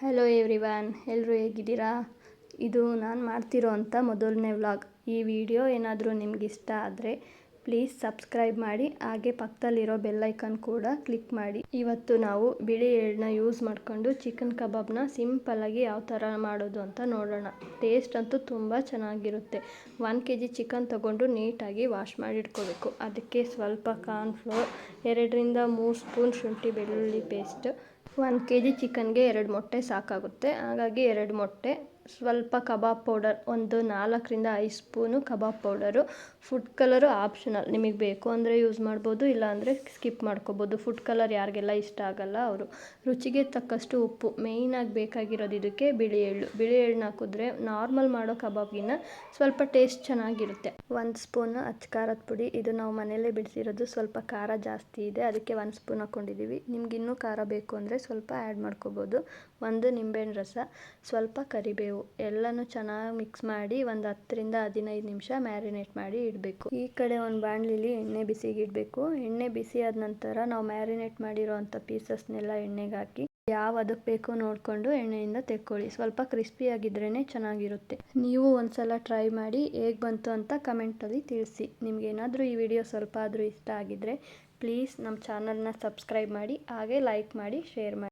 Hello everyone ಎಲ್ಲರೂ ಹೇಗಿದ್ದೀರಾ? ಇದು ನಾನು ಮಾಡ್ತಿರೋ ಅಂಥ ಮೊದಲನೇ ವ್ಲಾಗ್. ಈ ವಿಡಿಯೋ ಏನಾದರೂ ನಿಮ್ಗೆ ಇಷ್ಟ ಆದರೆ ಪ್ಲೀಸ್ ಸಬ್ಸ್ಕ್ರೈಬ್ ಮಾಡಿ, ಹಾಗೆ ಪಕ್ಕದಲ್ಲಿರೋ ಬೆಲ್ಲೈಕನ್ ಕೂಡ ಕ್ಲಿಕ್ ಮಾಡಿ. ಇವತ್ತು ನಾವು ಬಿಳಿ ಎಳ್ಳನ್ನ ಯೂಸ್ ಮಾಡಿಕೊಂಡು ಚಿಕನ್ ಕಬಾಬ್ನ ಸಿಂಪಲ್ಲಾಗಿ ಯಾವ ಥರ ಮಾಡೋದು ಅಂತ ನೋಡೋಣ. ಟೇಸ್ಟ್ ಅಂತೂ ತುಂಬ ಚೆನ್ನಾಗಿರುತ್ತೆ. ಒನ್ ಕೆ ಜಿ ಚಿಕನ್ ತೊಗೊಂಡು ನೀಟಾಗಿ ವಾಶ್ ಮಾಡಿ ಇಟ್ಕೋಬೇಕು. ಅದಕ್ಕೆ ಸ್ವಲ್ಪ ಕಾರ್ನ್ಫ್ಲೋರ್ ಎರಡರಿಂದ ಮೂರು ಸ್ಪೂನ್ ಶುಂಠಿ ಬೆಳ್ಳುಳ್ಳಿ ಪೇಸ್ಟ್ ಒಂದು ಕೆ ಜಿ ಚಿಕನ್ಗೆ ಎರಡು ಮೊಟ್ಟೆ ಸಾಕಾಗುತ್ತೆ. ಹಾಗಾಗಿ ಎರಡು ಮೊಟ್ಟೆ ಸ್ವಲ್ಪ ಕಬಾಬ್ ಪೌಡರ್, ಒಂದು ನಾಲ್ಕರಿಂದ ಐದು spoon kebab powder. Food colour optional ನಿಮಗೆ ಬೇಕು ಅಂದರೆ ಯೂಸ್ ಮಾಡ್ಬೋದು ಇಲ್ಲಾಂದರೆ ಸ್ಕಿಪ್ ಮಾಡ್ಕೋಬೋದು. ಫುಡ್ ಕಲರ್ ಯಾರಿಗೆಲ್ಲ ಇಷ್ಟ ಆಗಲ್ಲ ಅವರು. ರುಚಿಗೆ ತಕ್ಕಷ್ಟು ಉಪ್ಪು. ಮೇಯ್ನಾಗಿ ಬೇಕಾಗಿರೋದು ಇದಕ್ಕೆ ಬಿಳಿ ಎಳ್ಳು. ಬಿಳಿ ಎಳ್ಳು ಹಾಕಿದ್ರೆ ನಾರ್ಮಲ್ ಮಾಡೋ ಕಬಾಬ್ಗಿನ್ನ ಸ್ವಲ್ಪ ಟೇಸ್ಟ್ ಚೆನ್ನಾಗಿರುತ್ತೆ. ಒಂದು ಸ್ಪೂನು ಅಚ್ಚ ಖಾರದ ಪುಡಿ. ಇದು ನಾವು ಮನೆಯಲ್ಲೇ ಬಿಡಿಸಿರೋದು ಸ್ವಲ್ಪ ಖಾರ ಜಾಸ್ತಿ ಇದೆ. ಅದಕ್ಕೆ ಒಂದು ಸ್ಪೂನ್ ಹಾಕ್ಕೊಂಡಿದ್ದೀವಿ ನಿಮ್ಗೆ ಇನ್ನೂ ಖಾರ ಬೇಕು ಅಂದರೆ ಸ್ವಲ್ಪ ಆ್ಯಡ್ ಮಾಡ್ಕೋಬೋದು. ಒಂದು ನಿಂಬೆಹಣ್ಣು ರಸ. ಸ್ವಲ್ಪ ಕರಿಬೇವು. ಎಲ್ಲನೂ ಚೆನ್ನಾಗಿ ಮಿಕ್ಸ್ ಮಾಡಿ ಒಂದು ಹತ್ತರಿಂದ ಹದಿನೈದು ನಿಮಿಷ ಮ್ಯಾರಿನೇಟ್ ಮಾಡಿ ಇಡಬೇಕು. ಈ ಕಡೆ ಒಂದು ಬಾಣಲಿಲಿ ಎಣ್ಣೆ ಬಿಸಿಗೆ ಇಡಬೇಕು. ಎಣ್ಣೆ ಬಿಸಿ ಆದ ನಂತರ ನಾವು ಮ್ಯಾರಿನೇಟ್ ಮಾಡಿರೋ ಅಂಥ ಪೀಸಸ್ನೆಲ್ಲ ಎಣ್ಣೆಗೆ ಹಾಕಿ ಯಾವ ಅದಕ್ಕೆ ಬೇಕೋ ನೋಡಿಕೊಂಡು ಎಣ್ಣೆಯಿಂದ ತೆಕ್ಕೊಳ್ಳಿ. ಸ್ವಲ್ಪ ಕ್ರಿಸ್ಪಿಯಾಗಿದ್ರೇ ಚೆನ್ನಾಗಿರುತ್ತೆ. ನೀವು ಒಂದ್ಸಲ ಟ್ರೈ ಮಾಡಿ ಹೇಗೆ ಬಂತು ಅಂತ ಕಮೆಂಟಲ್ಲಿ ತಿಳಿಸಿ. ನಿಮಗೇನಾದರೂ ಈ ವಿಡಿಯೋ ಸ್ವಲ್ಪ ಆದರೂ ಇಷ್ಟ ಆಗಿದ್ದರೆ ಪ್ಲೀಸ್ ನಮ್ಮ ಚಾನಲ್ನ ಸಬ್ಸ್ಕ್ರೈಬ್ ಮಾಡಿ, ಹಾಗೆ ಲೈಕ್ ಮಾಡಿ ಶೇರ್ ಮಾಡಿ.